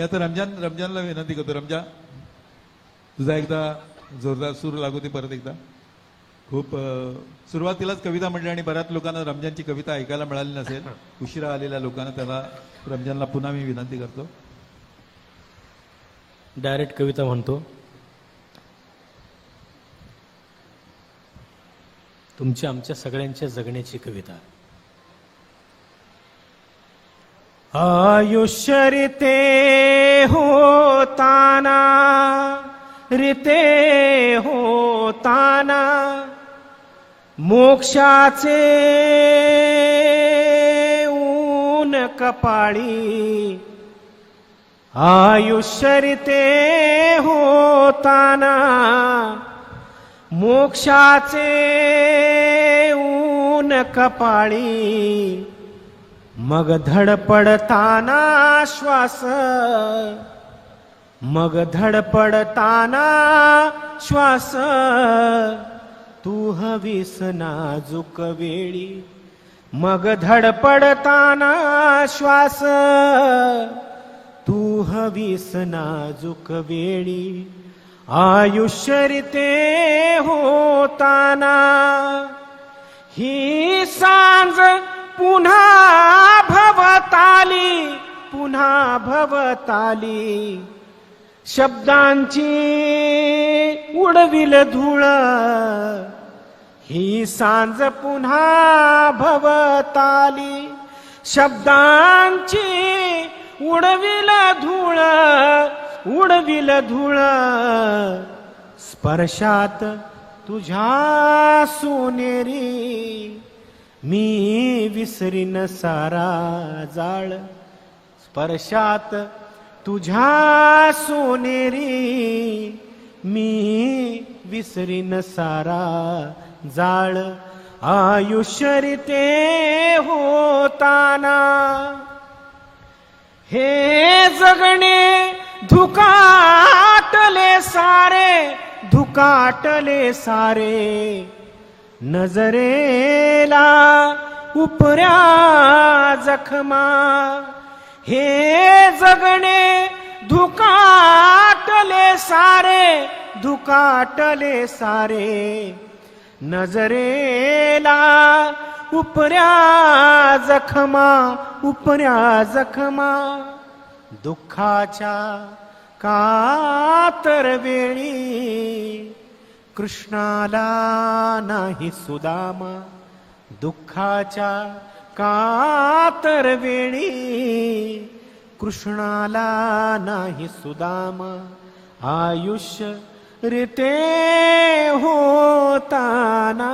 मी आता रमजान रमजानला विनंती करतो रमजान तुझा एकदा जोरदार सूर लागू दे परत एकदा. खूप सुरुवातीलाच कविता म्हणली आणि बऱ्याच लोकांना रमजानची कविता ऐकायला मिळाली नसेल. उशिरा आलेल्या लोकांना त्याला रमजानला पुन्हा मी विनंती करतो. डायरेक्ट कविता म्हणतो. तुमच्या आमच्या सगळ्यांच्या जगण्याची कविता. आयुष्य रिते होताना रिते होताना मोक्षाचे ऊन कपाळी आयुष्यरिते होताना मोक्षाचे ऊन कपाळी मग धडपडताना श्वास. मग धडपडताना श्वास. तू हवीस नाजूक वेळी. मग धडपडताना श्वास. तू हवीस नाजूक वेळी. आयुष्यरिते होताना. ही सांज पुन्हा भवताली पुन्हा भवताली. शब्दांची उडविल धूळ ही सांज पुन्हा भवताली. शब्दांची उडविल धूळ उडविल धूळ स्पर्शात तुझ्या सोनेरी. मी विसरीन सारा जाळ. स्पर्शात तुझ्या सोनेरी. मी विसरीन सारा जाळ. आयुष्यरिते होताना. हे जगणे धुकाटले सारे धुकाटले सारे. नजरे केला उपऱ्या जखमा. हे जगणे धुकाटले सारे धुकाटले सारे. नजरेला उपऱ्या जखमा उपऱ्या जखमा. दुःखाच्या कातर वेळी कृष्णाला नाही सुदामा. दुःखाच्या कातर वेळी कृष्णाला नाही सुदामा. आयुष्य रिते होताना